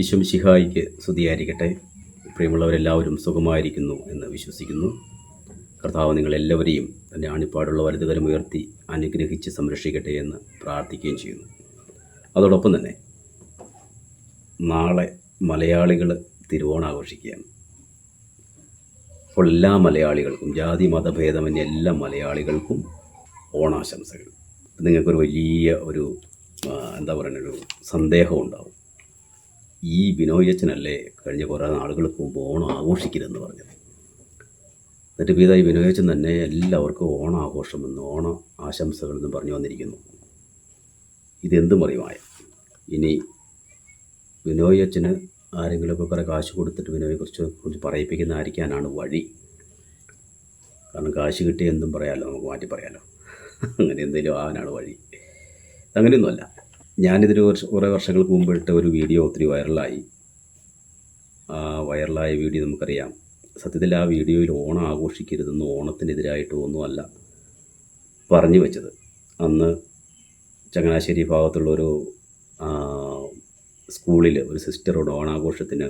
ഈശ്വം ശിഹായിക്ക് സ്തുതിയായിരിക്കട്ടെ. പ്രിയമുള്ളവരെല്ലാവരും സുഖമായിരിക്കുന്നു എന്ന് വിശ്വസിക്കുന്നു. കർത്താവ് നിങ്ങളെല്ലാവരെയും തന്റെ ആണിപ്പാടുള്ള വലുതുകരം ഉയർത്തി അനുഗ്രഹിച്ച് സംരക്ഷിക്കട്ടെ എന്ന് പ്രാർത്ഥിക്കുകയും ചെയ്യുന്നു. അതോടൊപ്പം തന്നെ നാളെ മലയാളികൾ തിരുവോണം ആഘോഷിക്കുകയാണ്. അപ്പോൾ എല്ലാ മലയാളികൾക്കും ജാതി മതഭേദമന്യേ എല്ലാ മലയാളികൾക്കും ഓണാശംസകൾ. നിങ്ങൾക്കൊരു വലിയ ഒരു എന്താ പറയുക ഒരു സന്ദേഹം ഉണ്ടാവും. ഈ ബിനോയ് അച്ഛനല്ലേ കഴിഞ്ഞ കുറേ നാളുകൾക്ക് മുമ്പ് ഓണം ആഘോഷിക്കരുതെന്ന് പറഞ്ഞത്. എന്നിട്ട് പീതായി ബിനോയ് അച്ഛൻ തന്നെ എല്ലാവർക്കും ഓണം ആഘോഷമെന്ന് ഓണ ആശംസകളെന്ന് പറഞ്ഞു വന്നിരിക്കുന്നു. ഇതെന്ത് മറിയുമായ ഇനി ബിനോയ് അച്ഛന് ആരെങ്കിലുമൊക്കെ കുറേ കാശ് കൊടുത്തിട്ട് ബിനോയെ കുറിച്ച് കുറിച്ച് പറയിപ്പിക്കുന്ന ആയിരിക്കാനാണ് വഴി. കാരണം കാശ് കിട്ടിയ എന്തും പറയാമല്ലോ നമുക്ക് മാറ്റി പറയാമല്ലോ അങ്ങനെ എന്തെങ്കിലും ആവാനാണ് വഴി. അങ്ങനെയൊന്നുമല്ല. ഞാനിതിന് കുറച്ച് കുറേ വർഷങ്ങൾക്ക് മുമ്പ് ഇട്ട ഒരു വീഡിയോ ഒത്തിരി വൈറലായി. ആ വൈറലായ വീഡിയോ നമുക്കറിയാം. സത്യത്തിൽ ആ വീഡിയോയിൽ ഓണം ആഘോഷിക്കരുതെന്ന് ഓണത്തിനെതിരായിട്ട് ഒന്നുമല്ല പറഞ്ഞു വെച്ചത്. അന്ന് ചങ്ങനാശ്ശേരി ഭാഗത്തുള്ളൊരു സ്കൂളിൽ ഒരു സിസ്റ്ററോട് ഓണാഘോഷത്തിന്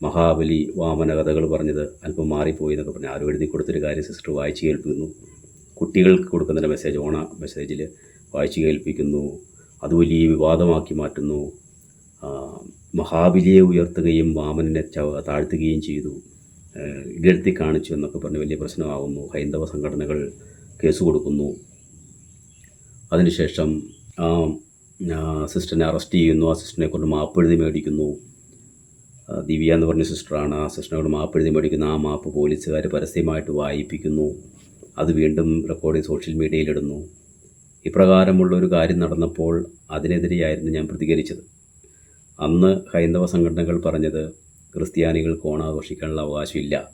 മഹാബലി വാമന കഥകൾ പറഞ്ഞത് അല്പം മാറിപ്പോയി എന്നൊക്കെ പറഞ്ഞ് ആരും എഴുതി കൊടുത്തൊരു കാര്യം സിസ്റ്റർ വായിച്ചു കേൾപ്പിക്കുന്നു. കുട്ടികൾക്ക് കൊടുക്കുന്ന മെസ്സേജ് ഓണ മെസ്സേജിൽ വായിച്ചു കേൾപ്പിക്കുന്നു. അത് വലിയ വിവാദമാക്കി മാറ്റുന്നു. മഹാബലിയെ ഉയർത്തുകയും വാമനെ ചവ താഴ്ത്തുകയും ചെയ്തു. ഇകഴ്ത്തി കാണിച്ചു എന്നൊക്കെ പറഞ്ഞ് വലിയ പ്രശ്നമാകുന്നു. ഹൈന്ദവ സംഘടനകൾ കേസ് കൊടുക്കുന്നു. അതിനുശേഷം ആ സിസ്റ്ററിനെ അറസ്റ്റ് ചെയ്യുന്നു. ആ സിസ്റ്ററിനെ കൊണ്ട് മാപ്പ് എഴുതി മേടിക്കുന്നു ദിവ്യ എന്ന് പറഞ്ഞ സിസ്റ്ററാണ് ആ സിസ്റ്ററിനെ കൊണ്ട് മാപ്പ് എഴുതി മേടിക്കുന്ന. ആ മാപ്പ് പോലീസുകാർ പരസ്യമായിട്ട് വായിപ്പിക്കുന്നു. അത് വീണ്ടും റെക്കോർഡ് സോഷ്യൽ മീഡിയയിലിടുന്നു ഇപ്രകാരമുള്ള ഒരു കാര്യം നടന്നപ്പോൾ അതിനെതിരെയായിരുന്നു ഞാൻ പ്രതികരിച്ചത്. അന്ന് ഹൈന്ദവ സംഘടനകൾ പറഞ്ഞത് ക്രിസ്ത്യാനികൾക്ക് ഓണം ആഘോഷിക്കാനുള്ള അവകാശമില്ല.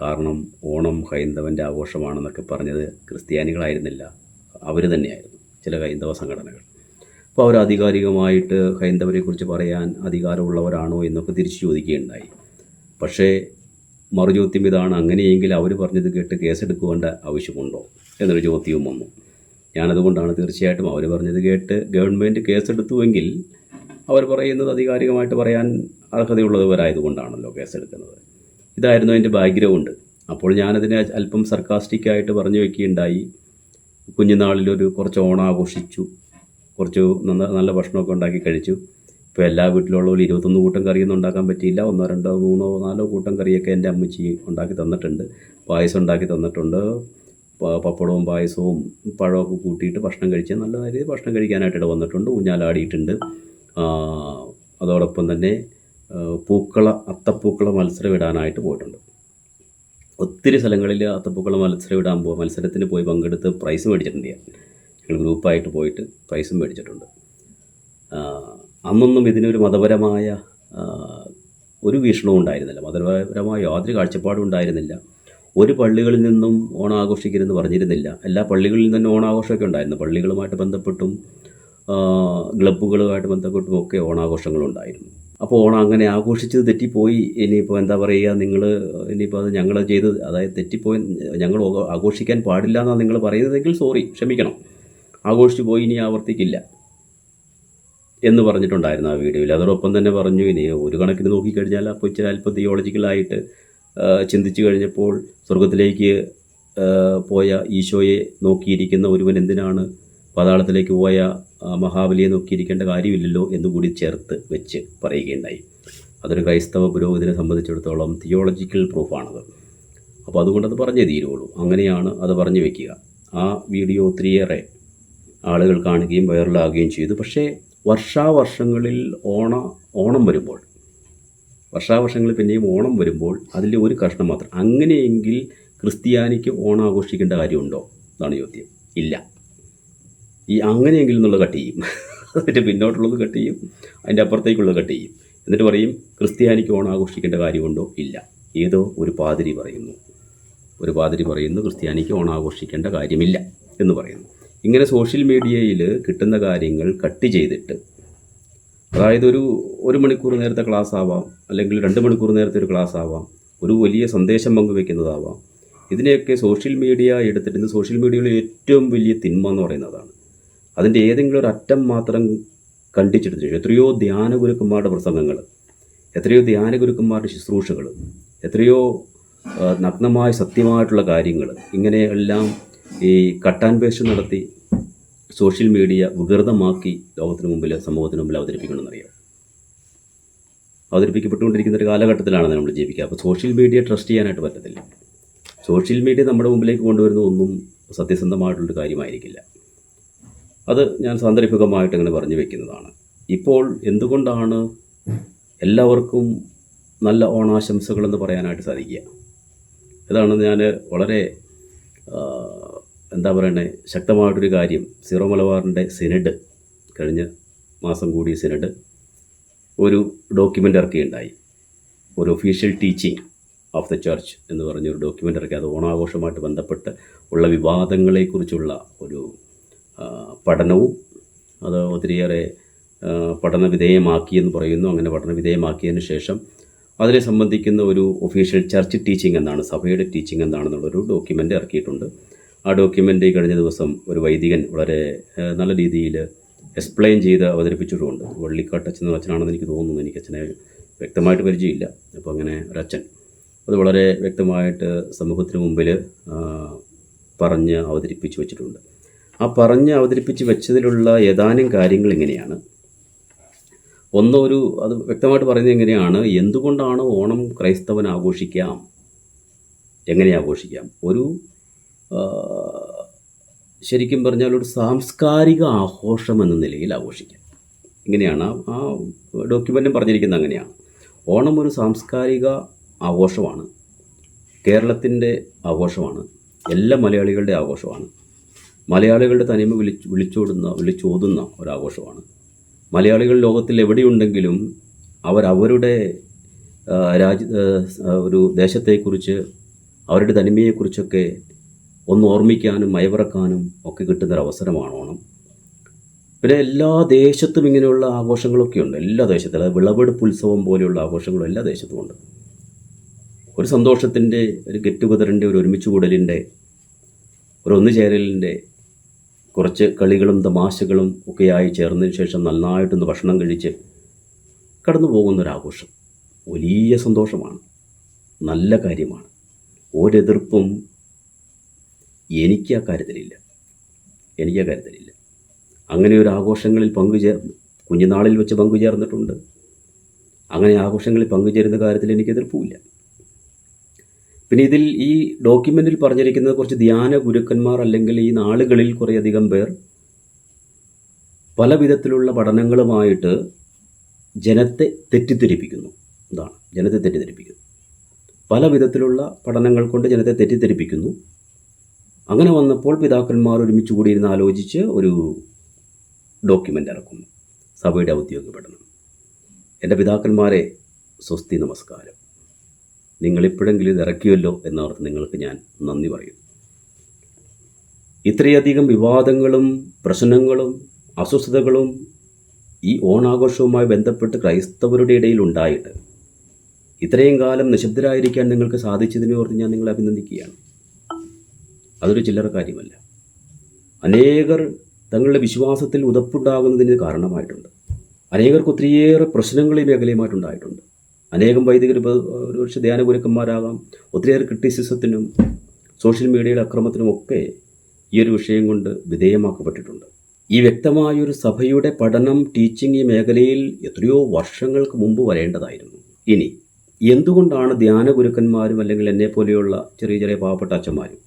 കാരണം ഓണം ഹൈന്ദവന്റെ ആഘോഷമാണെന്നൊക്കെ പറഞ്ഞത് ക്രിസ്ത്യാനികളായിരുന്നില്ല. അവർ തന്നെയായിരുന്നു ചില ഹൈന്ദവ സംഘടനകൾ. അപ്പോൾ അവർ ആധികാരികമായിട്ട് ഹൈന്ദവരെക്കുറിച്ച് പറയാൻ അധികാരമുള്ളവരാണോ എന്നൊക്കെ തിരിച്ചു ചോദിക്കുകയുണ്ടായി. പക്ഷേ മറുചോദ്യം ഇതാണ് അങ്ങനെയെങ്കിൽ അവർ പറഞ്ഞത് കേട്ട് കേസെടുക്കേണ്ട ആവശ്യമുണ്ടോ എന്നൊരു ചോദ്യവും വന്നു. ഞാനതുകൊണ്ടാണ് തീർച്ചയായിട്ടും അവർ പറഞ്ഞത് കേട്ട് ഗവൺമെന്റ് കേസെടുത്തുവെങ്കിൽ അവർ പറയുന്നത് അധികാരികമായിട്ട് പറയാൻ അർഹതയുള്ളവരായതുകൊണ്ടാണല്ലോ കേസെടുക്കുന്നത്. ഇതായിരുന്നു അതിന്റെ ബാക്ക്ഗ്രൗണ്ട്. അപ്പോൾ ഞാനതിനെ അല്പം സർക്കാസ്റ്റിക്കായിട്ട് പറഞ്ഞു വയ്ക്കുകയുണ്ടായി കുഞ്ഞുനാളിലൊരു കുറച്ച് ഓണം ആഘോഷിച്ചു കുറച്ച് നന്ന നല്ല ഭക്ഷണമൊക്കെ ഉണ്ടാക്കി കഴിച്ചു. ഇപ്പോൾ എല്ലാ വീട്ടിലുള്ളവർ ഇരുപത്തൊന്ന് കൂട്ടം കറിയൊന്നും ഉണ്ടാക്കാൻ പറ്റിയില്ല. ഒന്നോ രണ്ടോ മൂന്നോ നാലോ കൂട്ടം കറിയൊക്കെ എന്റെ അമ്മച്ചി ഉണ്ടാക്കി തന്നിട്ടുണ്ട്. പായസം ഉണ്ടാക്കി തന്നിട്ടുണ്ട്. പപ്പടവും പായസവും പഴമൊക്കെ കൂട്ടിയിട്ട് ഭക്ഷണം കഴിച്ച് നല്ല രീതിയിൽ ഭക്ഷണം കഴിക്കാനായിട്ട് വന്നിട്ടുണ്ട്. ഊഞ്ഞാലാടിയിട്ടുണ്ട്. അതോടൊപ്പം തന്നെ പൂക്കള അത്തപ്പൂക്കള മത്സരം ഇടാനായിട്ട് പോയിട്ടുണ്ട്. ഒത്തിരി സ്ഥലങ്ങളിൽ അത്തപ്പൂക്കള മത്സരം ഇടാൻ പോ മത്സരത്തിന് പോയി പങ്കെടുത്ത് പ്രൈസ് മേടിച്ചിട്ടുണ്ട് ഞാൻ. ഞങ്ങൾ ഗ്രൂപ്പായിട്ട് പോയിട്ട് പ്രൈസും മേടിച്ചിട്ടുണ്ട്. അന്നൊന്നും ഇതിനൊരു മതപരമായ ഒരു വീക്ഷണവും ഉണ്ടായിരുന്നില്ല. മതപരമായ യാതൊരു കാഴ്ചപ്പാടും ഉണ്ടായിരുന്നില്ല. ഒരു പള്ളികളിൽ നിന്നും ഓണം ആഘോഷിക്കരുതെന്ന് പറഞ്ഞിരുന്നില്ല. എല്ലാ പള്ളികളിൽ നിന്നും ഓണാഘോഷമൊക്കെ ഉണ്ടായിരുന്നു. പള്ളികളുമായിട്ട് ബന്ധപ്പെട്ടും ക്ലബ്ബുകളുമായിട്ട് ബന്ധപ്പെട്ടും ഒക്കെ ഓണാഘോഷങ്ങളുണ്ടായിരുന്നു. അപ്പോൾ ഓണം അങ്ങനെ ആഘോഷിച്ചത് തെറ്റിപ്പോയി. ഇനിയിപ്പോൾ എന്താ പറയുക നിങ്ങൾ ഇനിയിപ്പോൾ അത് ഞങ്ങൾ ചെയ്ത് അതായത് തെറ്റിപ്പോയി ഞങ്ങൾ ആഘോഷിക്കാൻ പാടില്ല എന്നാണ് നിങ്ങൾ പറയുന്നതെങ്കിൽ സോറി ക്ഷമിക്കണം. ആഘോഷിച്ചു പോയി ഇനി ആവർത്തിക്കില്ല എന്ന് പറഞ്ഞിട്ടുണ്ടായിരുന്നു ആ വീഡിയോയിൽ. അതോടൊപ്പം തന്നെ പറഞ്ഞു ഇനി ഒരു കണക്കിന് നോക്കിക്കഴിഞ്ഞാൽ അപ്പോൾ ഇച്ചിരി അല്പം തിയോളജിക്കലായിട്ട് ചിന്തിച്ചു കഴിഞ്ഞപ്പോൾ സ്വർഗത്തിലേക്ക് പോയ ഈശോയെ നോക്കിയിരിക്കുന്ന ഒരുവൻ എന്തിനാണ് പാതാളത്തിലേക്ക് പോയ മഹാബലിയെ നോക്കിയിരിക്കേണ്ട കാര്യമില്ലല്ലോ എന്നുകൂടി ചേർത്ത് വെച്ച് പറയുകയുണ്ടായി. അതൊരു ക്രൈസ്തവ പുരോഗതിനെ സംബന്ധിച്ചിടത്തോളം തിയോളജിക്കൽ പ്രൂഫാണത് അപ്പോൾ അതുകൊണ്ടത് അത് പറഞ്ഞേ തീരുള്ളൂ. അങ്ങനെയാണ് അത് പറഞ്ഞു വെക്കുക. ആ വീഡിയോ ഒത്തിരിയേറെ ആളുകൾ കാണുകയും വൈറലാകുകയും ചെയ്തു. പക്ഷേ വർഷാവർഷങ്ങളിൽ ഓണ ഓണം വരുമ്പോൾ വർഷാവർഷങ്ങളിൽ പിന്നെയും ഓണം വരുമ്പോൾ അതിൽ ഒരു കഷ്ണം മാത്രം. അങ്ങനെയെങ്കിൽ ക്രിസ്ത്യാനിക്ക് ഓണം ആഘോഷിക്കേണ്ട കാര്യമുണ്ടോ? എന്നാണ് ചോദ്യം. ഇല്ല. ഈ അങ്ങനെയെങ്കിൽ എന്നുള്ള കട്ട് ചെയ്യും. അതിന്റെ പിന്നോട്ടുള്ളത് കട്ട് ചെയ്യും. അതിന്റെ അപ്പുറത്തേക്കുള്ളത് കട്ട് ചെയ്യും. എന്നിട്ട് പറയും ക്രിസ്ത്യാനിക്ക് ഓണം ആഘോഷിക്കേണ്ട കാര്യമുണ്ടോ? ഇല്ല. ഏതോ ഒരു പാതിരി പറയുന്നു. ഒരു പാതിരി പറയുന്നു ക്രിസ്ത്യാനിക്ക് ഓണം ആഘോഷിക്കേണ്ട കാര്യമില്ല എന്ന് പറയുന്നു. ഇങ്ങനെ സോഷ്യൽ മീഡിയയിൽ കിട്ടുന്ന കാര്യങ്ങൾ കട്ട് ചെയ്തിട്ട് അതായത് ഒരു ഒരു മണിക്കൂർ നേരത്തെ ക്ലാസ് ആവാം അല്ലെങ്കിൽ രണ്ട് മണിക്കൂർ നേരത്തെ ഒരു ക്ലാസ് ആവാം ഒരു വലിയ സന്ദേശം പങ്കുവെക്കുന്നതാവാം. ഇതിനെയൊക്കെ സോഷ്യൽ മീഡിയ എടുത്തിട്ട് സോഷ്യൽ മീഡിയയിലെ ഏറ്റവും വലിയ തിന്മ എന്ന് പറയുന്നതാണ്. അതിന്റെ ഏതെങ്കിലും ഒരു അറ്റം മാത്രം കണ്ടിച്ചെടുത്ത എത്രയോ ധ്യാന ഗുരുക്കന്മാരുടെ പ്രസംഗങ്ങൾ എത്രയോ ധ്യാന ഗുരുക്കന്മാരുടെ ശുശ്രൂഷകൾ എത്രയോ നഗ്നമായ സത്യമായിട്ടുള്ള കാര്യങ്ങൾ ഇങ്ങനെയെല്ലാം ഈ പേസ്റ്റ് നടത്തി സോഷ്യൽ മീഡിയ വികൃതമാക്കി ലോകത്തിന് മുമ്പിൽ സമൂഹത്തിന് മുമ്പിൽ അവതരിപ്പിക്കണമെന്നറിയാം. അവതരിപ്പിക്കപ്പെട്ടുകൊണ്ടിരിക്കുന്ന ഒരു കാലഘട്ടത്തിലാണ് നമ്മൾ ജീവിക്കുക. അപ്പോൾ സോഷ്യൽ മീഡിയ ട്രസ്റ്റ് ചെയ്യാനായിട്ട് പറ്റത്തില്ല. സോഷ്യൽ മീഡിയ നമ്മുടെ മുമ്പിലേക്ക് കൊണ്ടുവരുന്ന ഒന്നും സത്യസന്ധമായിട്ടുള്ളൊരു കാര്യമായിരിക്കില്ല. അത് ഞാൻ സാന്ദർഭികമായിട്ട് ഇങ്ങനെ പറഞ്ഞു വെക്കുന്നതാണ്. ഇപ്പോൾ എന്തുകൊണ്ടാണ് എല്ലാവർക്കും നല്ല ഓണാശംസകളെന്ന് പറയാനായിട്ട് സാധിക്കുക? ഇതാണ് ഞാൻ വളരെ എന്താ പറയണേ? ശക്തമായിട്ടൊരു കാര്യം. സീറോ മലബാറിന്റെ സിനഡ് കഴിഞ്ഞ മാസം കൂടിയ സിനഡ് ഒരു ഡോക്യുമെന്റ് ഇറക്കിയുണ്ടായി ഒരു official teaching of the church എന്ന് പറഞ്ഞൊരു ഡോക്യുമെന്റ് ഇറക്കി. അത് ഓണാഘോഷമായിട്ട് ബന്ധപ്പെട്ട് ഉള്ള വിവാദങ്ങളെക്കുറിച്ചുള്ള ഒരു പഠനവും അത് ഒത്തിരിയേറെ പഠന വിധേയമാക്കിയെന്ന് പറയുന്നു. അങ്ങനെ പഠന വിധേയമാക്കിയതിന് ശേഷം അതിനെ സംബന്ധിക്കുന്ന ഒരു ഒഫീഷ്യൽ ചർച്ച് ടീച്ചിങ് എന്നാണ് സഭയുടെ ടീച്ചിങ് എന്താണെന്നുള്ളൊരു ഡോക്യുമെന്റ് ഇറക്കിയിട്ടുണ്ട്. ആ ഡോക്യുമെന്റ് കഴിഞ്ഞ ദിവസം ഒരു വൈദികൻ വളരെ നല്ല രീതിയിൽ എക്സ്പ്ലെയിൻ ചെയ്ത് അവതരിപ്പിച്ചിട്ടുമുണ്ട്. വള്ളിക്കാട്ട് എന്ന അച്ഛനാണെന്ന് എനിക്ക് തോന്നുന്നു. എനിക്ക് അച്ഛനെ വ്യക്തമായിട്ട് പരിചയമില്ല. അപ്പോൾ അങ്ങനെ ഒരച്ഛൻ അത് വളരെ വ്യക്തമായിട്ട് സമൂഹത്തിന് മുമ്പിൽ പറഞ്ഞ് അവതരിപ്പിച്ച് വെച്ചിട്ടുണ്ട്. ആ പറഞ്ഞ് അവതരിപ്പിച്ച് വെച്ചതിലുള്ള ഏതാനും കാര്യങ്ങൾ ഇങ്ങനെയാണ്. ഒന്ന് ഒരു അത് വ്യക്തമായിട്ട് പറയുന്നത് എങ്ങനെയാണ്? എന്തുകൊണ്ടാണ് ഓണം ക്രൈസ്തവൻ ആഘോഷിക്കാം? എങ്ങനെ ആഘോഷിക്കാം? ഒരു ശരിക്കും പറഞ്ഞാൽ ഒരു സാംസ്കാരിക ആഘോഷം എന്ന നിലയിൽ ആഘോഷിക്കാം. ഇങ്ങനെയാണ് ആ- ഡോക്യുമെന്റും പറഞ്ഞിരിക്കുന്നത് അങ്ങനെയാണ്. ഓണം ഒരു സാംസ്കാരിക ആഘോഷമാണ്. കേരളത്തിന്റെ ആഘോഷമാണ്. എല്ലാ മലയാളികളുടെ ആഘോഷമാണ്. മലയാളികളുടെ തനിമ വിളിച്ച് വിളിച്ചോടുന്ന വിളിച്ചോതുന്ന ഒരാഘോഷമാണ്. മലയാളികൾ ലോകത്തിൽ എവിടെയുണ്ടെങ്കിലും അവരവരുടെ രാജ്യ ഒരു ദേശത്തെക്കുറിച്ച് അവരുടെ തനിമയെക്കുറിച്ചൊക്കെ ഒന്ന് ഓർമ്മിക്കാനും മയവിറക്കാനും ഒക്കെ കിട്ടുന്നൊരവസരമാണ് ഓണം. പിന്നെ എല്ലാ ദേശത്തും ഇങ്ങനെയുള്ള ആഘോഷങ്ങളൊക്കെ ഉണ്ട്. എല്ലാ ദേശത്തും അതായത് വിളവെടുപ്പ് ഉത്സവം പോലെയുള്ള ആഘോഷങ്ങളും എല്ലാ ദേശത്തും ഉണ്ട്. ഒരു സന്തോഷത്തിന്റെ ഒരു ഗെറ്റ് ടുഗദറിന്റെ ഒരു ഒരുമിച്ച് കൂടലിന്റെ ഒരു ഒന്നുചേരലിന്റെ കുറച്ച് കളികളും തമാശകളും ഒക്കെയായി ചേർന്നതിന് ശേഷം നന്നായിട്ടൊന്ന് ഭക്ഷണം കഴിച്ച് കടന്നു പോകുന്നൊരാഘോഷം വലിയ സന്തോഷമാണ്. നല്ല കാര്യമാണ്. ഒരെതിർപ്പും എനിക്ക് ആ കാര്യത്തിലില്ല എനിക്ക് ആ കാര്യത്തിലില്ല അങ്ങനെ ഒരു ആഘോഷങ്ങളിൽ പങ്കുചേർന്ന് കുഞ്ഞുനാളിൽ വെച്ച് പങ്കുചേർന്നിട്ടുണ്ട് അങ്ങനെ ആഘോഷങ്ങളിൽ പങ്കുചേരുന്ന കാര്യത്തിൽ എനിക്ക് എതിർപ്പുമില്ല പിന്നെ ഇതിൽ ഈ ഡോക്യുമെന്റിൽ പറഞ്ഞിരിക്കുന്നത് കുറച്ച് ധ്യാന ഗുരുക്കന്മാർ അല്ലെങ്കിൽ ഈ നാളുകളിൽ കുറേയധികം പേർ പല വിധത്തിലുള്ള പഠനങ്ങളുമായിട്ട് ജനത്തെ തെറ്റിദ്ധരിപ്പിക്കുന്നു. ഇതാണ്. ജനത്തെ തെറ്റിദ്ധരിപ്പിക്കുന്നു. പല വിധത്തിലുള്ള പഠനങ്ങൾ കൊണ്ട് ജനത്തെ തെറ്റിദ്ധരിപ്പിക്കുന്നു. അങ്ങനെ വന്നപ്പോൾ പിതാക്കന്മാർ ഒരുമിച്ച് കൂടിയിരുന്ന് ആലോചിച്ച് ഒരു ഡോക്യുമെന്റ് ഇറക്കുന്നു. സഭയുടെ ഔദ്യോഗിക പഠനം എന്റെ പിതാക്കന്മാരെ സ്വസ്തി നമസ്കാരം. നിങ്ങളിപ്പോഴെങ്കിലും ഇത് ഇറക്കിയല്ലോ എന്നോർത്ത് നിങ്ങൾക്ക് ഞാൻ നന്ദി പറയുന്നു. ഇത്രയധികം വിവാദങ്ങളും പ്രശ്നങ്ങളും അസ്വസ്ഥതകളും ഈ ഓണാഘോഷവുമായി ബന്ധപ്പെട്ട് ക്രൈസ്തവരുടെ ഇടയിൽ ഉണ്ടായിട്ട് ഇത്രയും കാലം നിശബ്ദരായിരിക്കാൻ നിങ്ങൾക്ക് സാധിച്ചതിനെ ഓർത്ത് ഞാൻ നിങ്ങളെ അഭിനന്ദിക്കുകയാണ്. അതൊരു ചില്ലറ കാര്യമല്ല. അനേകർ തങ്ങളുടെ വിശ്വാസത്തിൽ ഉതപ്പുണ്ടാകുന്നതിന് കാരണമായിട്ടുണ്ട്. അനേകർക്ക് ഒത്തിരിയേറെ പ്രശ്നങ്ങൾ ഈ മേഖലയുമായിട്ടുണ്ടായിട്ടുണ്ട് അനേകം വൈദികർ ഒരു പക്ഷെ ധ്യാനഗുരുക്കന്മാരാകാം ഒത്തിരിയേറെ ക്രിറ്റിസിസത്തിനും സോഷ്യൽ മീഡിയയുടെ അക്രമത്തിനും ഒക്കെ ഈ ഒരു വിഷയം കൊണ്ട് വിധേയമാക്കപ്പെട്ടിട്ടുണ്ട്. ഈ വ്യക്തമായൊരു സഭയുടെ പഠനം ടീച്ചിങ് ഈ മേഖലയിൽ എത്രയോ വർഷങ്ങൾക്ക് മുമ്പ് വരേണ്ടതായിരുന്നു. ഇനി എന്തുകൊണ്ടാണ് ധ്യാന ഗുരുക്കന്മാരും അല്ലെങ്കിൽ എന്നെ പോലെയുള്ള ചെറിയ ചെറിയ പാവപ്പെട്ട അച്ഛന്മാരും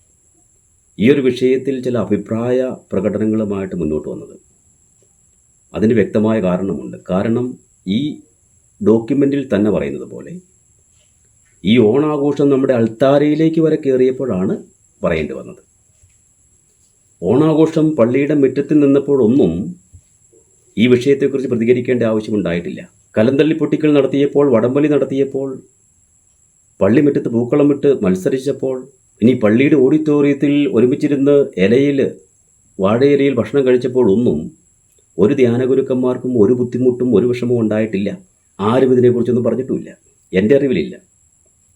ഈ ഒരു വിഷയത്തിൽ ചില അഭിപ്രായ പ്രകടനങ്ങളുമായിട്ട് മുന്നോട്ട് വന്നത്. അതിന് വ്യക്തമായ കാരണമുണ്ട്. കാരണം ഈ ഡോക്യുമെന്റിൽ തന്നെ പറയുന്നത് പോലെ ഈ ഓണാഘോഷം നമ്മുടെ അൾത്താരയിലേക്ക് വരെ കയറിയപ്പോഴാണ് പറയേണ്ടി വന്നത്. ഓണാഘോഷം പള്ളിയുടെ മുറ്റത്തിൽ നിന്നപ്പോഴൊന്നും ഈ വിഷയത്തെക്കുറിച്ച് പ്രതികരിക്കേണ്ട ആവശ്യമുണ്ടായിട്ടില്ല. കലന്തള്ളി പൊട്ടിക്കൽ നടത്തിയപ്പോൾ വടംവലി നടത്തിയപ്പോൾ പള്ളിമുറ്റത്ത് പൂക്കളം വിട്ട് മത്സരിച്ചപ്പോൾ ഇനി പള്ളിയുടെ ഓഡിറ്റോറിയത്തിൽ ഒരുമിച്ചിരുന്ന് ഇലയിൽ വാഴയിലയിൽ ഭക്ഷണം കഴിച്ചപ്പോൾ ഒന്നും ഒരു ധ്യാനഗുരുക്കന്മാർക്കും ഒരു ബുദ്ധിമുട്ടും ഒരു വിഷമവും ഉണ്ടായിട്ടില്ല. ആരും ഇതിനെക്കുറിച്ചൊന്നും പറഞ്ഞിട്ടുമില്ല. എന്റെ അറിവിലില്ല.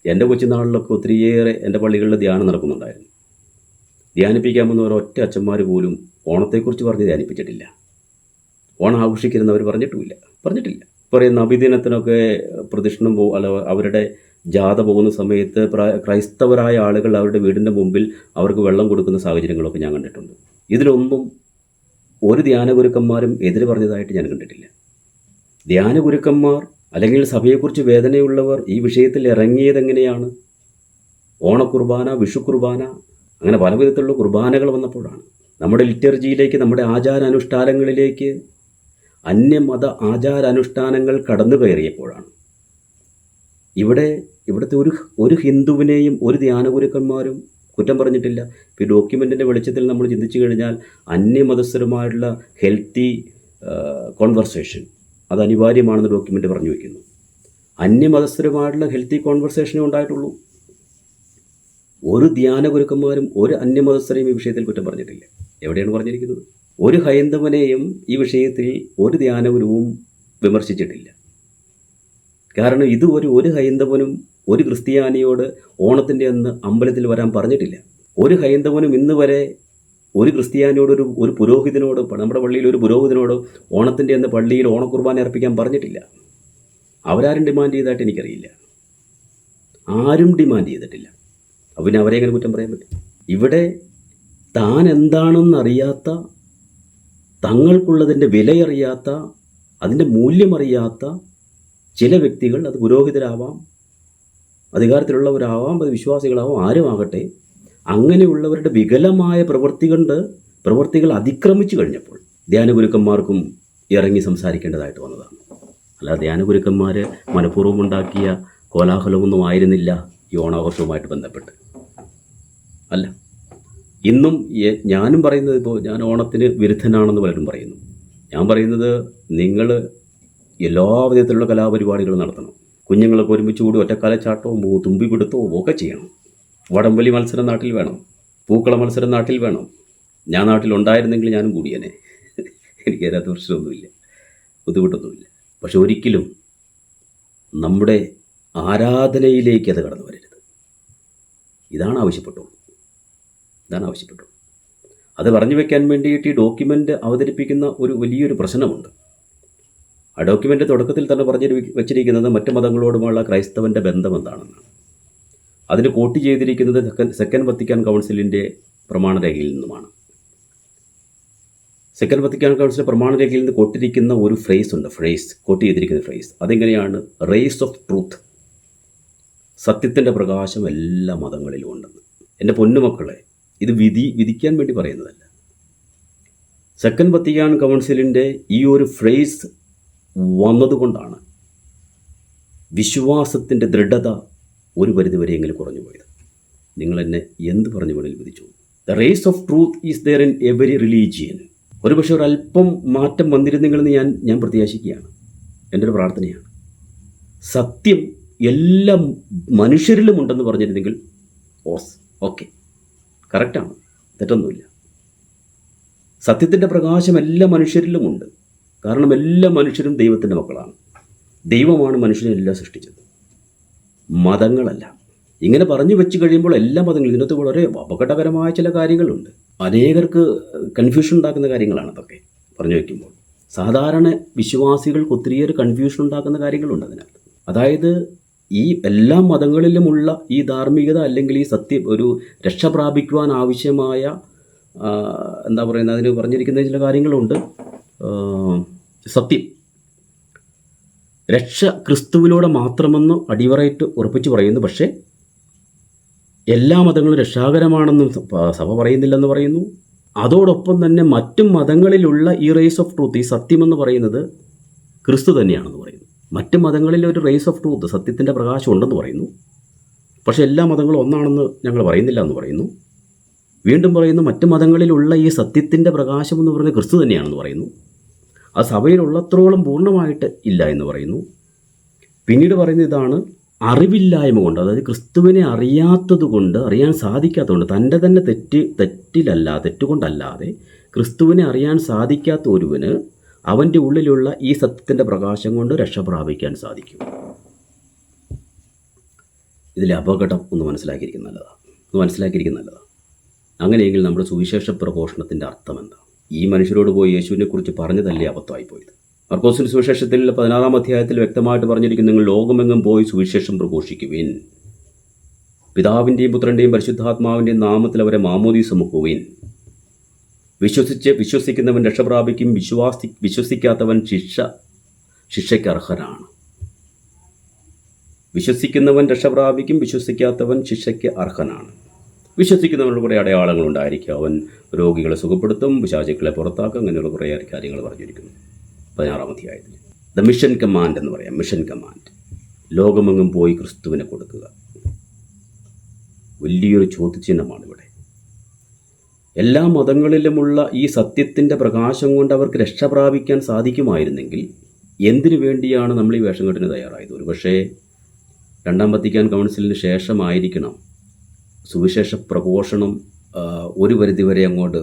എന്റെ കൊച്ചുനാളിലൊക്കെ ഒത്തിരിയേറെ എന്റെ പള്ളികളിൽ ധ്യാനം നടക്കുന്നുണ്ടായിരുന്നു. ധ്യാനിപ്പിക്കാൻ വന്ന ഒറ്റ അച്ഛന്മാർ പോലും ഓണത്തെക്കുറിച്ച് പറഞ്ഞ് ധ്യാനിപ്പിച്ചിട്ടില്ല. ഓണം ആഘോഷിക്കുന്നവർ പറഞ്ഞിട്ടുമില്ല. പറഞ്ഞിട്ടില്ല. പറയുന്ന നബിദിനത്തിനൊക്കെ പ്രദക്ഷിണം പോ അല്ല അവരുടെ ജാഥ പോകുന്ന സമയത്ത് ക്രൈസ്തവരായ ആളുകൾ അവരുടെ വീടിന്റെ മുമ്പിൽ അവർക്ക് വെള്ളം കൊടുക്കുന്ന സാഹചര്യങ്ങളൊക്കെ ഞാൻ കണ്ടിട്ടുണ്ട്. ഇതിലൊന്നും ഒരു ധ്യാനഗുരുക്കന്മാരും എതിര് പറഞ്ഞതായിട്ട് ഞാൻ കണ്ടിട്ടില്ല. ധ്യാനഗുരുക്കന്മാർ അല്ലെങ്കിൽ സഭയെക്കുറിച്ച് വേദനയുള്ളവർ ഈ വിഷയത്തിൽ ഇറങ്ങിയത് എങ്ങനെയാണ്? ഓണക്കുർബാന വിഷു കുർബാന അങ്ങനെ പല വിധത്തിലുള്ള കുർബാനകൾ വന്നപ്പോഴാണ്. നമ്മുടെ ലിറ്റർജിയിലേക്ക് നമ്മുടെ ആചാരാനുഷ്ഠാനങ്ങളിലേക്ക് അന്യമത ആചാരാനുഷ്ഠാനങ്ങൾ കടന്നു കയറിയപ്പോഴാണ് ഇവിടെ ഇവിടുത്തെ ഒരു ഒരു ഹിന്ദുവിനെയും ഒരു ധ്യാനഗുരുക്കന്മാരും കുറ്റം പറഞ്ഞിട്ടില്ല. ഈ ഡോക്യുമെന്റിന്റെ വെളിച്ചത്തിൽ നമ്മൾ ചിന്തിച്ചു കഴിഞ്ഞാൽ അന്യമതസ്ഥരുമായിട്ടുള്ള ഹെൽത്തി കോൺവെർസേഷൻ അത് അനിവാര്യമാണെന്ന് ഡോക്യുമെന്റ് പറഞ്ഞു വയ്ക്കുന്നു അന്യമതസ്ഥരുമായിട്ടുള്ള ഹെൽത്തി കോൺവെർസേഷനേ ഉണ്ടായിട്ടുള്ളൂ. ഒരു ധ്യാന ഗുരുക്കന്മാരും ഒരു അന്യമതസ്ഥരെയും ഈ വിഷയത്തിൽ കുറ്റം പറഞ്ഞിട്ടില്ല. എവിടെയാണ് പറഞ്ഞിരിക്കുന്നത്? ഒരു ഹൈന്ദവനെയും ഈ വിഷയത്തിൽ ഒരു ധ്യാനഗുരുവും വിമർശിച്ചിട്ടില്ല. കാരണം ഇത് ഒരു ഒരു ഹൈന്ദവനും ഒരു ക്രിസ്ത്യാനിയോട് ഓണത്തിന്റെ അന്ന് അമ്പലത്തിൽ വരാൻ പറഞ്ഞിട്ടില്ല. ഒരു ഹൈന്ദവനും ഇന്ന് വരെ ഒരു ക്രിസ്ത്യാനിയോട് ഒരു ഒരു പുരോഹിതനോട് നമ്മുടെ പള്ളിയിൽ ഒരു പുരോഹിതനോട് ഓണത്തിന്റെ അന്ന് പള്ളിയിൽ ഓണക്കുർബാന അർപ്പിക്കാൻ പറഞ്ഞിട്ടില്ല. അവരാരും ഡിമാൻഡ് ചെയ്തതായിട്ട് എനിക്കറിയില്ല. ആരും ഡിമാൻഡ് ചെയ്തിട്ടില്ല. അപ്പം പിന്നെ അവരെ എങ്ങനെ കുറ്റം പറയാൻ പറ്റും? ഇവിടെ താൻ എന്താണെന്നറിയാത്ത തങ്ങൾക്കുള്ളതിന്റെ വിലയറിയാത്ത അതിന്റെ മൂല്യമറിയാത്ത ചില വ്യക്തികൾ അത് പുരോഹിതരാവാം അധികാരത്തിലുള്ളവരാവാം അത് വിശ്വാസികളാവാം ആരുമാകട്ടെ അങ്ങനെയുള്ളവരുടെ വികലമായ പ്രവൃത്തി കൊണ്ട് പ്രവൃത്തികൾ അതിക്രമിച്ചു കഴിഞ്ഞപ്പോൾ ധ്യാനഗുരുക്കന്മാർക്കും ഇറങ്ങി സംസാരിക്കേണ്ടതായിട്ട് വന്നതാണ്. അല്ല ധ്യാനഗുരുക്കന്മാർ മനഃപൂർവം ഉണ്ടാക്കിയ കോലാഹലമൊന്നും ആയിരുന്നില്ല ഈ ഓണാഘോഷവുമായിട്ട് ബന്ധപ്പെട്ട്. അല്ല ഇന്നും ഞാനും പറയുന്നത് ഇപ്പോൾ ഞാൻ ഓണത്തിന് വിരുദ്ധനാണെന്ന് പലരും പറയുന്നു. ഞാൻ പറയുന്നത് നിങ്ങൾ എല്ലാ വിധത്തിലുള്ള കലാപരിപാടികൾ നടത്തണം. കുഞ്ഞുങ്ങളൊക്കെ ഒരുമിച്ച് കൂടി ഒറ്റക്കാലച്ചാട്ടവും തുമ്പിപിടുത്തവും ഒക്കെ ചെയ്യണം. വടംവലി മത്സരം നാട്ടിൽ വേണം. പൂക്കള മത്സരം നാട്ടിൽ വേണം. ഞാൻ നാട്ടിലുണ്ടായിരുന്നെങ്കിൽ ഞാനും കൂടിയനെ. എനിക്ക് അതിനകത്ത് പ്രശ്നമൊന്നുമില്ല. ബുദ്ധിമുട്ടൊന്നുമില്ല. പക്ഷെ ഒരിക്കലും നമ്മുടെ ആരാധനയിലേക്ക് അത് കടന്നു വരരുത്. ഇതാണ് ആവശ്യപ്പെട്ടുള്ളൂ ഇതാണ് ആവശ്യപ്പെട്ടുള്ളൂ അത് പറഞ്ഞു വെക്കാൻ വേണ്ടിയിട്ട് ഈ ഡോക്യുമെന്റ് അവതരിപ്പിക്കുന്ന ഒരു വലിയൊരു പ്രശ്നമുണ്ട്. ആ ഡോക്യുമെന്റ് തുടക്കത്തിൽ തന്നെ പറഞ്ഞ് വെച്ചിരിക്കുന്നത് മറ്റു മതങ്ങളോടുമുള്ള ക്രൈസ്തവന്റെ ബന്ധം എന്താണെന്നാണ് അതിന് കോട്ട് ചെയ്തിരിക്കുന്നത് സെക്കൻഡ് സെക്കൻഡ് വത്തിക്കാൻ കൗൺസിലിന്റെ പ്രമാണരേഖയിൽ നിന്നുമാണ്. സെക്കൻഡ് വത്തിക്കാൻ കൗൺസിലിന്റെ പ്രമാണരേഖയിൽ നിന്ന് കൊട്ടിരിക്കുന്ന ഒരു ഫ്രേസ് ഉണ്ട് ഫ്രേസ് കോട്ട് ചെയ്തിരിക്കുന്ന ഫ്രേസ് അതെങ്ങനെയാണ്? റേസ് ഓഫ് ട്രൂത്ത് സത്യത്തിന്റെ പ്രകാശം എല്ലാ മതങ്ങളിലും ഉണ്ടെന്ന്. എന്റെ പൊന്നുമക്കളെ ഇത് വിധി വിധിക്കാൻ വേണ്ടി പറയുന്നതല്ല. സെക്കൻഡ് വത്തിക്കാൻ കൗൺസിലിന്റെ ഈ ഒരു ഫ്രേസ് വന്നതുകൊണ്ടാണ് വിശ്വാസത്തിന്റെ ദൃഢത ഒരു പരിധിവരെയെങ്കിലും കുറഞ്ഞു പോയത്. നിങ്ങൾ എന്നെ എന്ത് പറഞ്ഞു വേണേൽ വിധിച്ചു. The rays of truth is there in every religion ഒരുപക്ഷെ ഒരല്പം മാറ്റം വന്നിരുന്നെങ്കിലെന്ന് ഞാൻ ഞാൻ പ്രത്യാശിക്കുകയാണ്. എന്റെ ഒരു പ്രാർത്ഥനയാണ്. സത്യം എല്ലാം മനുഷ്യരിലും ഉണ്ടെന്ന് പറഞ്ഞിരുന്നെങ്കിൽ ഓസ് ഓക്കെ കറക്റ്റാണ് തെറ്റൊന്നുമില്ല. സത്യത്തിന്റെ പ്രകാശം എല്ലാ മനുഷ്യരിലും ഉണ്ട്. കാരണം എല്ലാ മനുഷ്യരും ദൈവത്തിന്റെ മക്കളാണ്. ദൈവമാണ് മനുഷ്യനെ എല്ലാം സൃഷ്ടിച്ചത്. മതങ്ങളല്ല. ഇങ്ങനെ പറഞ്ഞു വെച്ച് കഴിയുമ്പോൾ എല്ലാ മതങ്ങളും ഇതിനകത്ത് വളരെ അപകടകരമായ ചില കാര്യങ്ങളുണ്ട്. അനേകർക്ക് കൺഫ്യൂഷൻ ഉണ്ടാക്കുന്ന കാര്യങ്ങളാണ് അതൊക്കെ പറഞ്ഞു വയ്ക്കുമ്പോൾ സാധാരണ വിശ്വാസികൾക്ക് ഒത്തിരിയേറെ കൺഫ്യൂഷൻ ഉണ്ടാക്കുന്ന കാര്യങ്ങളുണ്ട് അതിനകത്ത്. അതായത് ഈ എല്ലാ മതങ്ങളിലുമുള്ള ഈ ധാർമ്മികത അല്ലെങ്കിൽ ഈ സത്യം ഒരു രക്ഷ പ്രാപിക്കുവാൻ ആവശ്യമായ എന്താ പറയുന്നത് അതിന് പറഞ്ഞിരിക്കുന്ന ചില കാര്യങ്ങളുണ്ട്. സത്യം. രക്ഷ ക്രിസ്തുവിലൂടെ മാത്രമെന്ന് അടിവറയിട്ട് ഉറപ്പിച്ച് പറയുന്നു. പക്ഷേ എല്ലാ മതങ്ങളും രക്ഷാകരമാണെന്നും സഭ പറയുന്നില്ലെന്ന് പറയുന്നു. അതോടൊപ്പം തന്നെ മറ്റു മതങ്ങളിലുള്ള ഈ റേസ് ഓഫ് ട്രൂത്ത് ഈ സത്യമെന്ന് പറയുന്നത് ക്രിസ്തു തന്നെയാണെന്ന് പറയുന്നു. മറ്റ് മതങ്ങളിൽ ഒരു റേസ് ഓഫ് ട്രൂത്ത് സത്യത്തിന്റെ പ്രകാശം ഉണ്ടെന്ന് പറയുന്നു. പക്ഷേ എല്ലാ മതങ്ങളും ഒന്നാണെന്ന് ഞങ്ങൾ പറയുന്നില്ല എന്ന് പറയുന്നു. വീണ്ടും പറയുന്നു മറ്റ് മതങ്ങളിലുള്ള ഈ സത്യത്തിന്റെ പ്രകാശം എന്ന് പറയുന്നത് ക്രിസ്തു തന്നെയാണെന്ന് പറയുന്നു. അത് സഭയിലുള്ളത്രോളം പൂർണമായിട്ട് ഇല്ല എന്ന് പറയുന്നു. പിന്നീട് പറയുന്ന ഇതാണ് അറിവില്ലായ്മ കൊണ്ട് അതായത് ക്രിസ്തുവിനെ അറിയാത്തത് കൊണ്ട് അറിയാൻ സാധിക്കാത്തതുകൊണ്ട് തന്റെ തന്നെ തെറ്റ് തെറ്റിലല്ല തെറ്റുകൊണ്ടല്ലാതെ ക്രിസ്തുവിനെ അറിയാൻ സാധിക്കാത്ത ഒരുവന് അവന്റെ ഉള്ളിലുള്ള ഈ സത്യത്തിന്റെ പ്രകാശം കൊണ്ട് രക്ഷ പ്രാപിക്കാൻ സാധിക്കും. ഇതിലെ അപകടം ഒന്ന് മനസ്സിലാക്കിയിരിക്കുന്ന നല്ലതാണ് ഒന്ന് മനസ്സിലാക്കിയിരിക്കുന്ന നല്ലതാണ് അങ്ങനെയെങ്കിൽ നമ്മുടെ സുവിശേഷ പ്രഘോഷണത്തിന്റെ അർത്ഥം എന്താ? ഈ മനുഷ്യരോട് പോയി യേശുവിനെക്കുറിച്ച് പറഞ്ഞതല്ലേ അബദ്ധമായി പോയത്? മർക്കോസിന്റെ സുവിശേഷത്തിൽ പതിനാറാം അധ്യായത്തിൽ വ്യക്തമായിട്ട് പറഞ്ഞിരിക്കുന്നു നിങ്ങൾ ലോകമെങ്ങും പോയി സുവിശേഷം പ്രഘോഷിക്കുവിൻ. പിതാവിന്റെയും പുത്രന്റെയും പരിശുദ്ധാത്മാവിന്റെയും നാമത്തിൽ അവരെ മാമോദീസ് മുക്കുവിൻ വിശ്വസിച്ച് വിശ്വസിക്കുന്നവൻ രക്ഷപ്രാപിക്കും വിശ്വാസി വിശ്വസിക്കാത്തവൻ ശിക്ഷ ശിക്ഷയ്ക്ക് അർഹനാണ്. വിശ്വസിക്കുന്നവൻ രക്ഷപ്രാപിക്കും വിശ്വസിക്കാത്തവൻ ശിക്ഷയ്ക്ക് അർഹനാണ്. വിശ്വസിക്കുന്നവനുള്ള കുറേ അടയാളങ്ങൾ ഉണ്ടായിരിക്കും അവൻ രോഗികളെ സുഖപ്പെടുത്തും വിശാചിക്കളെ പുറത്താക്കും അങ്ങനെയുള്ള കുറേ കാര്യങ്ങൾ പറഞ്ഞിരിക്കുന്നു. പതിനാറാം അധ്യായത്തിൽ. ദ മിഷൻ കമാൻഡ് എന്ന് പറയാം. മിഷൻ കമാൻഡ് ലോകമെങ്ങും പോയി ക്രിസ്തുവിനെ കൊടുക്കുക. വലിയൊരു ചോദ്യചിഹ്നമാണ് ഇവിടെ. എല്ലാ മതങ്ങളിലുമുള്ള ഈ സത്യത്തിന്റെ പ്രകാശം കൊണ്ട് അവർക്ക് രക്ഷ പ്രാപിക്കാൻ സാധിക്കുമായിരുന്നെങ്കിൽ എന്തിനു വേണ്ടിയാണ് നമ്മൾ ഈ വേഷം കെട്ടിന് തയ്യാറായത്? ഒരുപക്ഷേ രണ്ടാം വത്തിക്കാൻ കൗൺസിലിന് ശേഷമായിരിക്കണം സുവിശേഷ പ്രഘോഷണം ഒരു പരിധിവരെ അങ്ങോട്ട്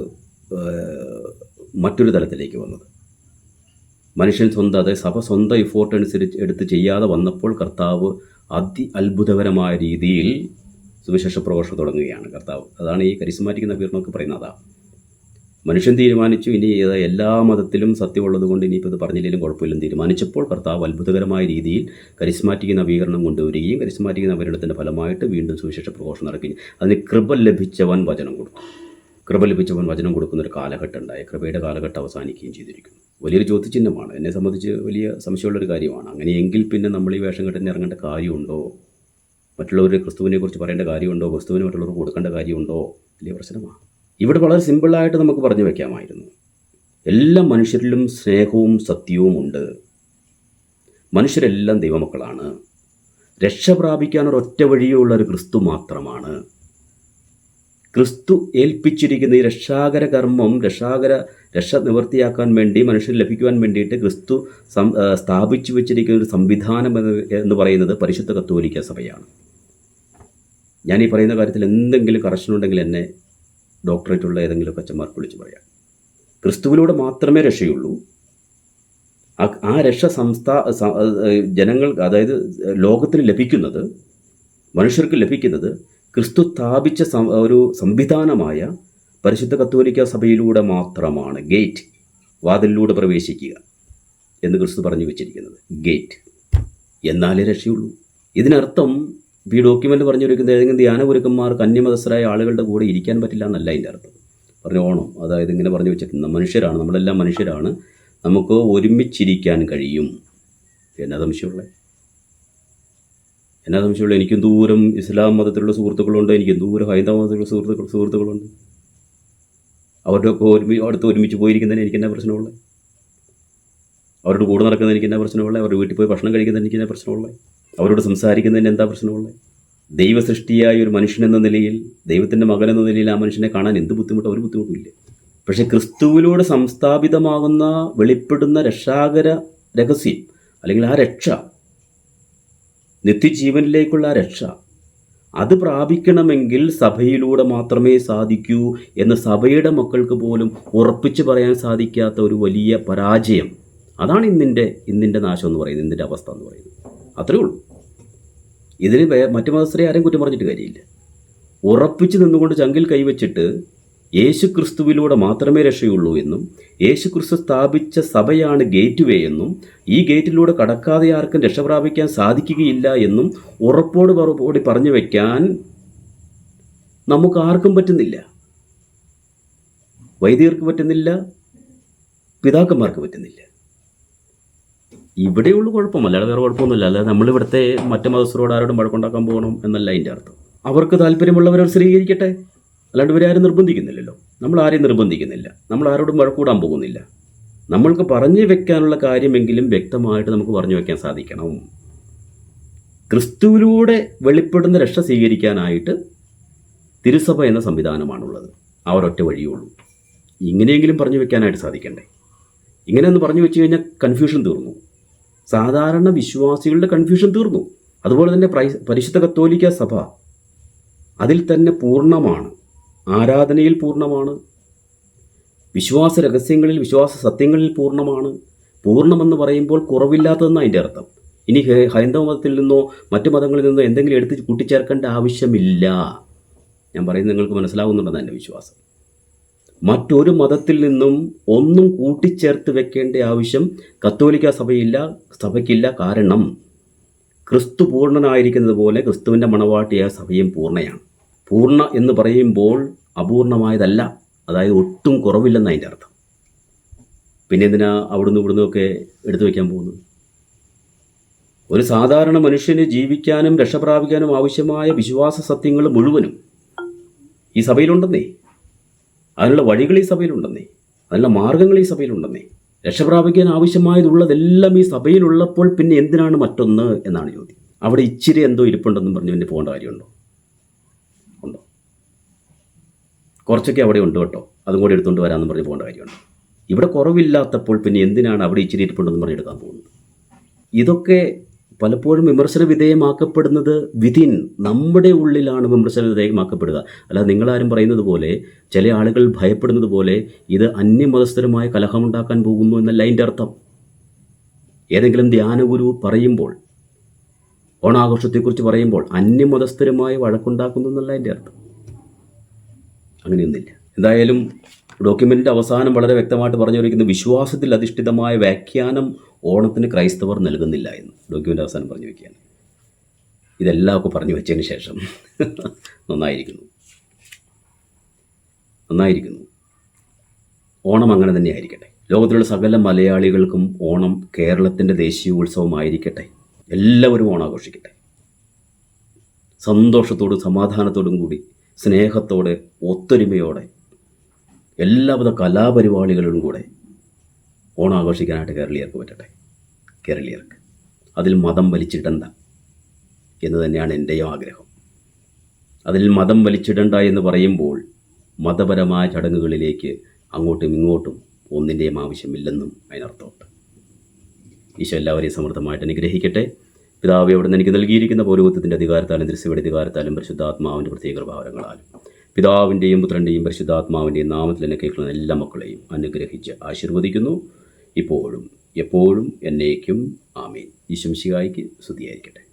മറ്റൊരു തലത്തിലേക്ക് വന്നത്. മനുഷ്യൻ സ്വന്തം അതായത് സഭ സ്വന്തം ഇഫോർട്ട് അനുസരിച്ച് എടുത്ത് ചെയ്യാതെ വന്നപ്പോൾ കർത്താവ് അതി അത്ഭുതകരമായ രീതിയിൽ സുവിശേഷ പ്രഘോഷണം തുടങ്ങുകയാണ്. കർത്താവ് അതാണ് ഈ കരിസ്മാറ്റിക് നവീകരണമൊക്കെ പറയുന്നത്. അതാ മനുഷ്യൻ തീരുമാനിച്ചു ഇനി ഇത് എല്ലാ മതത്തിലും സത്യമുള്ളത് കൊണ്ട് ഇനിയിപ്പോൾ ഇത് പറഞ്ഞില്ലെങ്കിലും കുഴപ്പമില്ലെന്ന് തീരുമാനിച്ചപ്പോൾ കർത്താവ് അത്ഭുതകരമായ രീതിയിൽ കരിസ്മാറ്റിക് നവീകരണം കൊണ്ടുവരികയും കരിസ്മാറ്റിക് നവീകരണത്തിന്റെ ഫലമായിട്ട് വീണ്ടും സുവിശേഷ പ്രഘോഷണം നടക്കുകയും അതിന് കൃപ ലഭിച്ചവൻ വചനം കൊടുത്തു കൃപ ലഭിച്ചവൻ വചനം കൊടുക്കുന്ന ഒരു കാലഘട്ടം ഉണ്ടായി. കൃപയുടെ കാലഘട്ടം അവസാനിക്കുകയും ചെയ്തിരിക്കുന്നു. വലിയൊരു ചോദ്യചിഹ്നമാണ് എന്നെ സംബന്ധിച്ച് വലിയ സംശയമുള്ളൊരു കാര്യമാണ്. അങ്ങനെയെങ്കിൽ പിന്നെ നമ്മൾ ഈ വേഷം കെട്ടിന് ഇറങ്ങേണ്ട കാര്യമുണ്ടോ? മറ്റുള്ളവർ ക്രിസ്തുവിനെക്കുറിച്ച് പറയേണ്ട കാര്യമുണ്ടോ? ക്രിസ്തുവിന് മറ്റുള്ളവർക്ക് കൊടുക്കേണ്ട കാര്യമുണ്ടോ? വലിയ പ്രശ്നമാണ്. ഇവിടെ വളരെ സിമ്പിളായിട്ട് നമുക്ക് പറഞ്ഞു വയ്ക്കാമായിരുന്നു എല്ലാ മനുഷ്യരിലും സ്നേഹവും സത്യവും ഉണ്ട്. മനുഷ്യരെല്ലാം ദൈവമക്കളാണ്. രക്ഷ പ്രാപിക്കാൻ ഒരൊറ്റ വഴിയുള്ള ഒരു ക്രിസ്തു മാത്രമാണ്. ക്രിസ്തു ഏൽപ്പിച്ചിരിക്കുന്ന ഈ രക്ഷാകര കർമ്മം രക്ഷാകര രക്ഷ നിവർത്തിയാക്കാൻ വേണ്ടി മനുഷ്യന് ലഭിക്കുവാൻ വേണ്ടിയിട്ട് ക്രിസ്തു സ്ഥാപിച്ചു വെച്ചിരിക്കുന്ന ഒരു സംവിധാനം എന്ന് എന്ന് പറയുന്നത് പരിശുദ്ധ കത്തോലിക്ക സഭയാണ്. ഞാൻ ഈ പറയുന്ന കാര്യത്തിൽ എന്തെങ്കിലും കറക്ഷൻ ഉണ്ടെങ്കിൽ എന്നെ ഡോക്ടറേറ്റുള്ള ഏതെങ്കിലും അച്ഛന്മാർക്ക് വിളിച്ച് പറയാം. ക്രിസ്തുവിലൂടെ മാത്രമേ രക്ഷയുള്ളൂ. ആ- രക്ഷ സംസ്ഥാ ജനങ്ങൾ അതായത് ലോകത്തിന് ലഭിക്കുന്നത് മനുഷ്യർക്ക് ലഭിക്കുന്നത് ക്രിസ്തു സ്ഥാപിച്ച ഒരു സംവിധാനമായ പരിശുദ്ധ കത്തോലിക്ക സഭയിലൂടെ മാത്രമാണ്. ഗേറ്റ്. വാതിലിലൂടെ പ്രവേശിക്കുക എന്ന് ക്രിസ്തു പറഞ്ഞു വെച്ചിരിക്കുന്നത്. ഗേറ്റ്. എന്നാലേ രക്ഷയുള്ളൂ. ഇതിനർത്ഥം ഈ ഡോക്യുമെന്റ് പറഞ്ഞിരിക്കുന്നത് ഏതെങ്കിലും ധ്യാനഗുരുക്കന്മാർക്ക് അന്യമതസ്ഥരായ ആളുകളുടെ കൂടെ ഇരിക്കാൻ പറ്റില്ല എന്നല്ല അതിന്റെ അർത്ഥം. പറഞ്ഞു ഓണം അതായത് ഇങ്ങനെ പറഞ്ഞു വെച്ചിട്ടുണ്ട് മനുഷ്യരാണ് നമ്മളെല്ലാം മനുഷ്യരാണ് നമുക്ക് ഒരുമിച്ചിരിക്കാൻ കഴിയും. എന്നാ സംശയമുള്ളത് എന്നാ സംശയമുള്ളത് എനിക്കും ദൂരം ഇസ്ലാം മതത്തിലുള്ള സുഹൃത്തുക്കളുണ്ട് എനിക്കും ദൂരം ഹൈന്ദവ മതത്തിലുള്ള സുഹൃത്തുക്കൾ സുഹൃത്തുക്കളുണ്ട്. അവരുടെ ഒക്കെ ഒരുമി അടുത്ത് ഒരുമിച്ച് പോയിരിക്കുന്നതിന് എനിക്ക് എന്നാ പ്രശ്നമുള്ളത് അവരോട് കൂടെ നടക്കുന്നതിന് എനിക്ക് എന്നാ പ്രശ്നമുള്ളത് അവരുടെ വീട്ടിൽ പോയി ഭക്ഷണം കഴിക്കുന്നതിന് എനിക്ക് എന്നാ പ്രശ്നമുള്ളത് അവരോട് സംസാരിക്കുന്നതിന് എന്താ പ്രശ്നമുള്ളത് ദൈവസൃഷ്ടിയായ ഒരു മനുഷ്യൻ എന്ന നിലയിൽ ദൈവത്തിന്റെ മകൻ എന്ന നിലയിൽ ആ മനുഷ്യനെ കാണാൻ എന്ത് ബുദ്ധിമുട്ട്? ഒരു ബുദ്ധിമുട്ടില്ല പക്ഷെ ക്രിസ്തുവിലൂടെ സംസ്ഥാപിതമാകുന്ന വെളിപ്പെടുന്ന രക്ഷാകര രഹസ്യം അല്ലെങ്കിൽ ആ രക്ഷ നിത്യജീവനിലേക്കുള്ള ആ രക്ഷ അത് പ്രാപിക്കണമെങ്കിൽ സഭയിലൂടെ മാത്രമേ സാധിക്കൂ എന്ന് സഭയുടെ മക്കൾക്ക് പോലും ഉറപ്പിച്ച് പറയാൻ സാധിക്കാത്ത ഒരു വലിയ പരാജയം. അതാണ് ഇന്നിന്റെ ഇന്നിന്റെ നാശം എന്ന് പറയുന്നത് ഇന്നിന്റെ അവസ്ഥ എന്ന് പറയുന്നത്. അത്രയേ ഉള്ളൂ. ഇതിന് മറ്റു മതസ്ഥരെ ആരും കുറ്റം പറഞ്ഞിട്ട് കാര്യമില്ല. ഉറപ്പിച്ച് നിന്നുകൊണ്ട് ചങ്കിൽ കൈവച്ചിട്ട് യേശു ക്രിസ്തുവിലൂടെ മാത്രമേ രക്ഷയുള്ളൂ എന്നും യേശു ക്രിസ്തു സ്ഥാപിച്ച സഭയാണ് ഗേറ്റ് വേ എന്നും ഈ ഗേറ്റിലൂടെ കടക്കാതെ ആർക്കും രക്ഷ പ്രാപിക്കാൻ സാധിക്കുകയില്ല എന്നും ഉറപ്പോട് പറപ്പോടി പറഞ്ഞു വയ്ക്കാൻ നമുക്ക് ആർക്കും പറ്റുന്നില്ല. വൈദികർക്ക് പറ്റുന്നില്ല പിതാക്കന്മാർക്ക് പറ്റുന്നില്ല. ഇവിടെയുള്ള കുഴപ്പം. അല്ലാതെ വേറെ കുഴപ്പമൊന്നുമില്ല. അല്ലാതെ നമ്മളിവിടുത്തെ മറ്റു മതസ്ഥരോട് ആരോടും വഴക്കുണ്ടാക്കാൻ പോകണം എന്നല്ല അതിന്റെ അർത്ഥം. അവർക്ക് താല്പര്യമുള്ളവർ സ്വീകരിക്കട്ടെ. അല്ലാണ്ട് ഇവരെ ആരും നിർബന്ധിക്കുന്നില്ലല്ലോ. നമ്മൾ ആരെയും നിർബന്ധിക്കുന്നില്ല. നമ്മൾ ആരോടും വഴക്കൂടാൻ പോകുന്നില്ല. നമ്മൾക്ക് പറഞ്ഞു വെക്കാനുള്ള കാര്യമെങ്കിലും വ്യക്തമായിട്ട് നമുക്ക് പറഞ്ഞു വെക്കാൻ സാധിക്കണം. ക്രിസ്തുവിലൂടെ വെളിപ്പെടുന്ന രക്ഷ സ്വീകരിക്കാനായിട്ട് തിരുസഭ എന്ന സംവിധാനമാണുള്ളത്. ആ ഒരൊറ്റ വഴിയുള്ളൂ ഇങ്ങനെയെങ്കിലും പറഞ്ഞു വെക്കാനായിട്ട് സാധിക്കണ്ടേ? ഇങ്ങനെയൊന്ന് പറഞ്ഞു വെച്ച് കഴിഞ്ഞാൽ കൺഫ്യൂഷൻ തീർന്നു. സാധാരണ വിശ്വാസികളുടെ കൺഫ്യൂഷൻ തീർന്നു. അതുപോലെ തന്നെ പ്രൈ- പരിശുദ്ധ കത്തോലിക്ക സഭ അതിൽ തന്നെ പൂർണമാണ്. ആരാധനയിൽ പൂർണമാണ്. വിശ്വാസ രഹസ്യങ്ങളിൽ വിശ്വാസ സത്യങ്ങളിൽ പൂർണമാണ്. പൂർണമെന്ന് പറയുമ്പോൾ കുറവില്ലാത്തതെന്നാണ് അതിന്റെ അർത്ഥം. ഇനി ഹൈന്ദവ മതത്തിൽ നിന്നോ മറ്റു മതങ്ങളിൽ നിന്നോ എന്തെങ്കിലും എടുത്ത് കൂട്ടിച്ചേർക്കേണ്ട ആവശ്യമില്ല. ഞാൻ പറയുന്നത് നിങ്ങൾക്ക് മനസ്സിലാവുന്നുണ്ടെന്ന് എന്റെ വിശ്വാസം. മറ്റൊരു മതത്തിൽ നിന്നും ഒന്നും കൂട്ടിച്ചേർത്ത് വെക്കേണ്ട ആവശ്യം കത്തോലിക്ക സഭയില്ല സഭയ്ക്കില്ല കാരണം ക്രിസ്തു പൂർണനായിരിക്കുന്നത് പോലെ ക്രിസ്തുവിന്റെ മണവാട്ടിയായ സഭയും പൂർണയാണ്. പൂർണ എന്ന് പറയുമ്പോൾ അപൂർണമായതല്ല അതായത് ഒട്ടും കുറവില്ലെന്ന് അതിന്റെ അർത്ഥം. പിന്നെ എന്തിനാ അവിടുന്ന് ഇവിടുന്ന് ഒക്കെ എടുത്തു വയ്ക്കാൻ പോകുന്നത്? ഒരു സാധാരണ മനുഷ്യന് ജീവിക്കാനും രക്ഷപ്രാപിക്കാനും ആവശ്യമായ വിശ്വാസ സത്യങ്ങൾ മുഴുവനും ഈ സഭയിലുണ്ടെന്നേ. അതിനുള്ള വഴികൾ ഈ സഭയിലുണ്ടെന്നേ. അതിനുള്ള മാർഗങ്ങൾ ഈ സഭയിലുണ്ടെന്നേ. രക്ഷപ്രാപിക്കാൻ ആവശ്യമായതുള്ളതെല്ലാം ഈ സഭയിലുള്ളപ്പോൾ പിന്നെ എന്തിനാണ് മറ്റൊന്ന് എന്നാണ് ചോദ്യം. അവിടെ ഇച്ചിരി എന്തോ ഇരിപ്പുണ്ടെന്നും പറഞ്ഞു പിന്നെ പോകേണ്ട കാര്യമുണ്ടോ? ഉണ്ടോ? കുറച്ചൊക്കെ അവിടെ ഉണ്ട് കേട്ടോ. അതും കൂടി എടുത്തുകൊണ്ട് വരാമെന്ന് പറഞ്ഞ് പോകേണ്ട കാര്യമുണ്ട്. ഇവിടെ കുറവില്ലാത്തപ്പോൾ പിന്നെ എന്തിനാണ് അവിടെ ഇച്ചിരി ഇരിപ്പുണ്ടെന്ന് പറഞ്ഞ് എടുക്കാൻ പോകുന്നത്? ഇതൊക്കെ പലപ്പോഴും വിമർശന വിധേയമാക്കപ്പെടുന്നത് വിതിൻ നമ്മുടെ ഉള്ളിലാണ് വിമർശന വിധേയമാക്കപ്പെടുക. അല്ലാതെ നിങ്ങളാരും പറയുന്നത് പോലെ ചില ആളുകൾ ഭയപ്പെടുന്നത് പോലെ ഇത് അന്യമതസ്ഥരമായ കലഹമുണ്ടാക്കാൻ പോകുന്നു എന്നല്ല അതിന്റെ അർത്ഥം. ഏതെങ്കിലും ധ്യാനഗുരു പറയുമ്പോൾ ഓണാഘോഷത്തെക്കുറിച്ച് പറയുമ്പോൾ അന്യമതസ്ഥരമായ വഴക്കുണ്ടാക്കുന്നു എന്നല്ല അതിന്റെ അർത്ഥം. അങ്ങനെയൊന്നുമില്ല. എന്തായാലും ഡോക്യുമെന്റിന്റെ അവസാനം വളരെ വ്യക്തമായിട്ട് പറഞ്ഞു പറഞ്ഞിരിക്കുന്നത് വിശ്വാസത്തിൽ അധിഷ്ഠിതമായ വ്യാഖ്യാനം ഓണത്തിന് ക്രൈസ്തവർ നൽകുന്നില്ല എന്ന് ഡോക്യുമെന്റ് അവസാനം പറഞ്ഞു വയ്ക്കുകയാണ് ഇതെല്ലാമൊക്കെ പറഞ്ഞു വെച്ചതിന് ശേഷം നന്നായിരിക്കുന്നു. നന്നായിരിക്കുന്നു. ഓണം അങ്ങനെ തന്നെ ആയിരിക്കട്ടെ. ലോകത്തിലുള്ള സകല മലയാളികൾക്കും ഓണം കേരളത്തിന്റെ ദേശീയ ഉത്സവമായിരിക്കട്ടെ. എല്ലാവരും ഓണം ആഘോഷിക്കട്ടെ. സന്തോഷത്തോടും സമാധാനത്തോടും കൂടി സ്നേഹത്തോടെ ഒത്തൊരുമയോടെ എല്ലാവിധ കലാപരിപാടികളിലും കൂടെ ഓണം ആഘോഷിക്കാനായിട്ട് കേരളീയർക്ക് പറ്റട്ടെ? കേരളീയർക്ക്. അതിൽ മതം വലിച്ചിടണ്ട എന്ന് തന്നെയാണ് എന്റെയും ആഗ്രഹം. അതിൽ മതം വലിച്ചിടണ്ട എന്ന് പറയുമ്പോൾ മതപരമായ ചടങ്ങുകളിലേക്ക് അങ്ങോട്ടും ഇങ്ങോട്ടും ഒന്നിന്റെയും ആവശ്യമില്ലെന്നും അതിനർത്ഥമുണ്ട്. ഈശോ എല്ലാവരെയും സമൃദ്ധമായിട്ട് അനുഗ്രഹിക്കട്ടെ. പിതാവ് അവിടെ നിന്ന് എനിക്ക് നൽകിയിരിക്കുന്ന പൗരോഹിത്യത്തിന്റെ അധികാരത്താലും ദൃശ്യയുടെ അധികാരത്താലും പരിശുദ്ധാത്മാവിന്റെ പ്രത്യേക പ്രഭാവങ്ങളാലും പിതാവിന്റെയും പുത്രന്റെയും പരിശുദ്ധാത്മാവിന്റെയും നാമത്തിൽ എന്നെ കേൾക്കുന്ന എല്ലാ മക്കളെയും അനുഗ്രഹിച്ച് ആശീർവദിക്കുന്നു. ഇപ്പോഴും എപ്പോഴും എന്നേക്കും ആമീൻ. ഈശംശികായിക്ക് സ്തുതിയായിരിക്കട്ടെ.